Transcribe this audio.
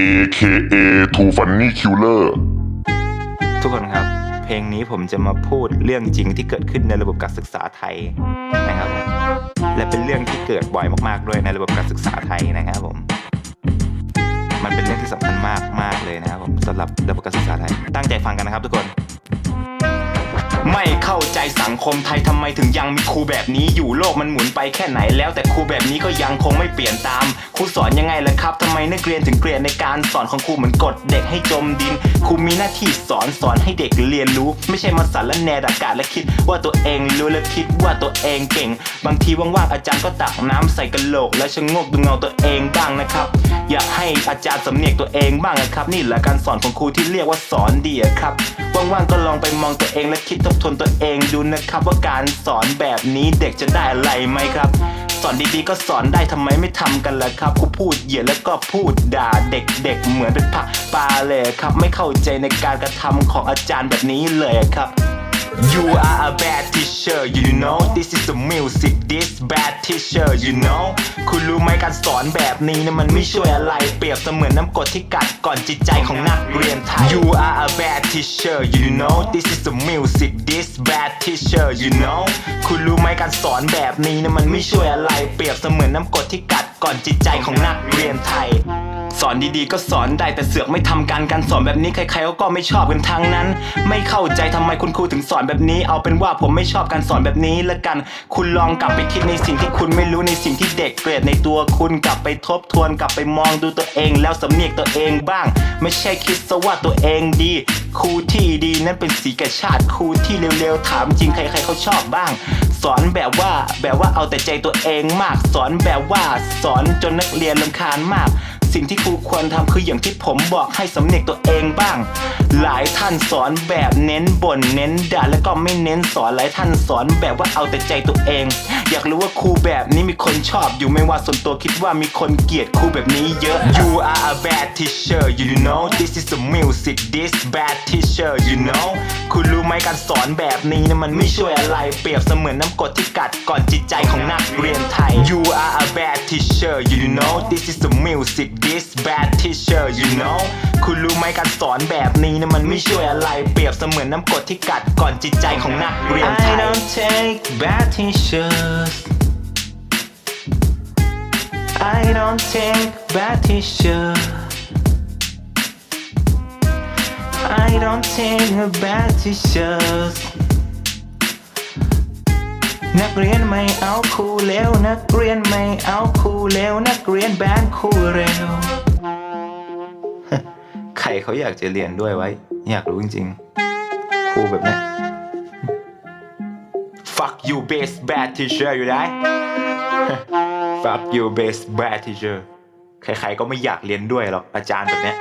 AKA Too Funny Killer ทุกคนครับ เพลงนี้ผมจะมาพูดเรื่องจริงที่เกิดขึ้นในระบบการศึกษาไทยนะครับผมและเป็นเรื่องที่เกิดบ่อยมากๆด้วยในระบบการศึกษาไทยนะครับผม มันเป็นเรื่องที่สำคัญมากมากเลยนะครับผมสำหรับระบบการศึกษาไทย ตั้งใจฟังกันนะครับทุกคน ไม่เข้า ใจสังคมไทยทำไมถึงยังมีครูแบบนี้อยู่โลกมันหมุนไปแค่ไหนแล้วแต่ครูแบบนี้ก็ยังคงไม่เปลี่ยนตามครูสอนยังไงล่ะครับทำไมนักเรียนถึงเกลียดในการสอนของครูเหมือนกดเด็กให้จมดินครูมีหน้าที่สอนสอนให้เด็กเรียนรู้ ไม่ใช่มาสารและแนดอากาศและคิด ว่าตัวเองรู้และคิดว่าตัวเองเก่ง บางทีว่างๆอาจารย์ก็ตักน้ำใส่กระโหลก แล้วชะงกดูเงาตัวเองบ้างนะครับ อยากให้อาจารย์สำเนียกตัวเองบ้างนะครับ นี่แหละการสอนของครูที่เรียกว่าสอนดีครับว่างๆก็ลองไปมองตัวเองและคิดทบทวนตัวเองดูนะครับ ว่าการสอนแบบนี้เด็กจะได้อะไรไหมครับ สอนดีๆก็สอนได้ทำไมไม่ทำกันล่ะครับครูพูดเหยียดแล้วก็พูดด่าเด็กๆ เหมือนเป็นผักปลาเลยครับ ไม่เข้าใจในการกระทำของอาจารย์แบบนี้เลยครับ You are a bad teacher you know this is the music bad teacher you know คุณรู้ไหมการสอนแบบนี้นะมันไม่ช่วยอะไร เปรียบเสมือนน้ำกรดที่กัดก่อนจิตใจของนักเรียนไทย You are a bad teacher you know this is the music this bad teacher you know คุณรู้ไหมการสอนแบบนี้นะมันไม่ช่วยอะไร เปรียบเสมือนน้ำกรดที่กัดก่อนจิตใจของนักเรียนไทย สอนดีๆ ก็สอนได้แต่เสือกไม่ทำการการสอนแบบนี้ใครๆเขาก็ไม่ชอบกันทั้งนั้น ไม่เข้าใจทำไมคุณครูถึงสอนแบบนี้ เอาเป็นว่าผมไม่ชอบการสอนแบบนี้ละกัน คุณลองกลับไปคิดในสิ่งที่คุณไม่รู้ในสิ่งที่เด็กเกลียดในตัวคุณกลับไปทบทวนกลับไปมองดูตัวเอง แล้วสำเนียกตัวเองบ้าง ไม่ใช่คิดซะว่าตัวเองดีครูที่ดีนั้นเป็นสีกระชาติครูที่เร็วๆถามจริงใครๆเขาชอบบ้าง สอนแบบว่าแบบว่าเอาแต่ใจตัวเองมาก สอนแบบว่าสอนจนนักเรียนลำคาญมาก สิ่งที่ครูควรทำคืออย่างที่ผมบอกให้สำเนียกตัวเองบ้าง หลายท่านสอนแบบเน้นบ่นเน้นด่าแล้วก็ไม่เน้นสอนหลายท่านสอนแบบว่าเอาแต่ใจตัวเอง อยากรู้ว่าครูแบบนี้มีคนชอบอยู่ไม่ว่าส่วนตัวคิดว่ามีคนเกลียดครูแบบนี้เยอะ You are a bad teacher you know this is the music this bad teacher you know คุณรู้ไหมการสอนแบบนี้นะมันไม่ช่วยอะไรเปรียบเสมือนน้ำกรดที่กัดก่อนจิตใจของนักเรียนไทย You are teacher you know this is the music this bad teacher you know คุณรู้ไหมการสอนแบบนี้นะมันไม่ช่วยอะไรเปรียบเสมือนน้ำกรดที่กัดก่อนจิตใจของนักเรียนไทย I don't take bad teachers I don't take bad teachers I don't take bad teachers นักเรียนไม่เอาครูเลวนักเรียนไม่เอาครูเลวนักเรียนแบนครูเร็วใครเขาอยากจะเรียนด้วยไว้ อยากรู้จริงๆครูแบบเนี้ย Fuck you best bad teacher อยู่ได้ Fuck you best bad teacher ใครๆก็ไม่อยากเรียนด้วยหรอกอาจารย์แบบเนี้ย